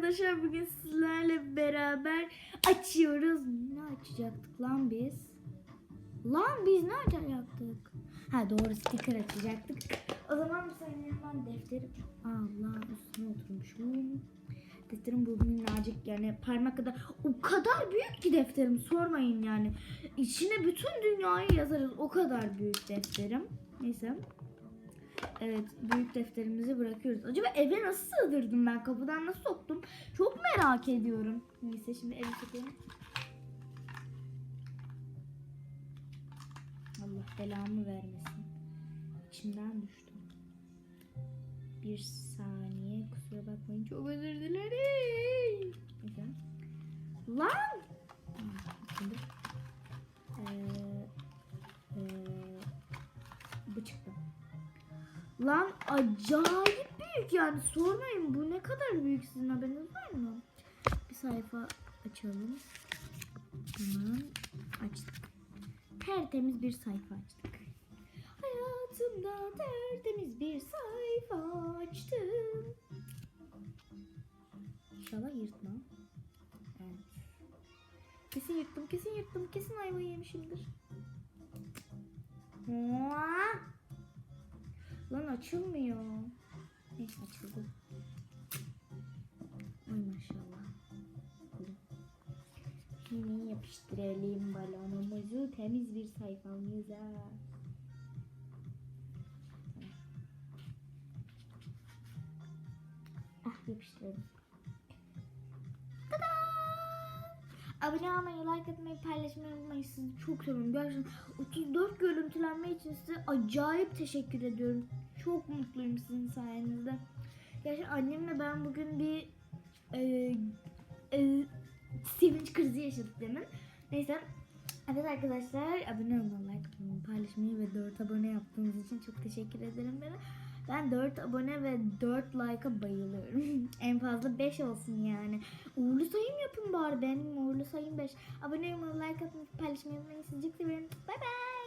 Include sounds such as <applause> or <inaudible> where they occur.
arkadaşlar bugün sizlerle beraber açıyoruz. Ne açacaktık lan biz? Lan biz ne açacaktık? Ha doğru sticker açacaktık. O zaman bir saniye hemen defterim. Allah üstüne oturmuşum. Defterim bu minnacık yani parmak kadar. O kadar büyük ki defterim sormayın yani. İçine bütün dünyayı yazarız. O kadar büyük defterim. Neyse. Evet büyük defterimizi bırakıyoruz. Acaba eve nasıl sığdırdım ben? Kapıdan nasıl soktum? Çok merak ediyorum. Neyse şimdi eve sokuyorum. Allah belamı vermesin. İçimden düştü. Bir saniye kusura bakmayın çok özür dilerim. Neyse. Lan! Lan acayip büyük yani sormayın bu ne kadar büyük sizin haberiniz var mı? Bir sayfa açalım. Tamam açtık. Tertemiz bir sayfa açtık. Hayatımda tertemiz bir sayfa açtım. İnşallah yırtma. Evet. Kesin yırttım, kesin yırttım, kesin ayvayı yemişimdir. Mua! Lan açılmıyor. Neyse açıldı. Ay maşallah. Şimdi yapıştıralım balonumuzu temiz bir sayfamıza. Ah yapıştıralım. Abone olmayı, like atmayı, paylaşmayı unutmayın. Sizi çok seviyorum. Gerçekten 34 görüntülenme için size acayip teşekkür ediyorum. Çok mutluyum sizin sayenizde. Gerçekten annemle ben bugün bir e, e, sevinç krizi yaşadık demin. Neyse. Evet arkadaşlar abone olmayı, like atmayı, paylaşmayı ve 4 abone yaptığınız için çok teşekkür ederim bana. Ben 4 abone ve 4 like'a bayılıyorum. <laughs> fazla 5 olsun yani. Uğurlu sayım yapın bari benim uğurlu sayım 5. Abone olmayı, like atmayı, paylaşmayı unutmayın. Sizi çok seviyorum. Bay bay.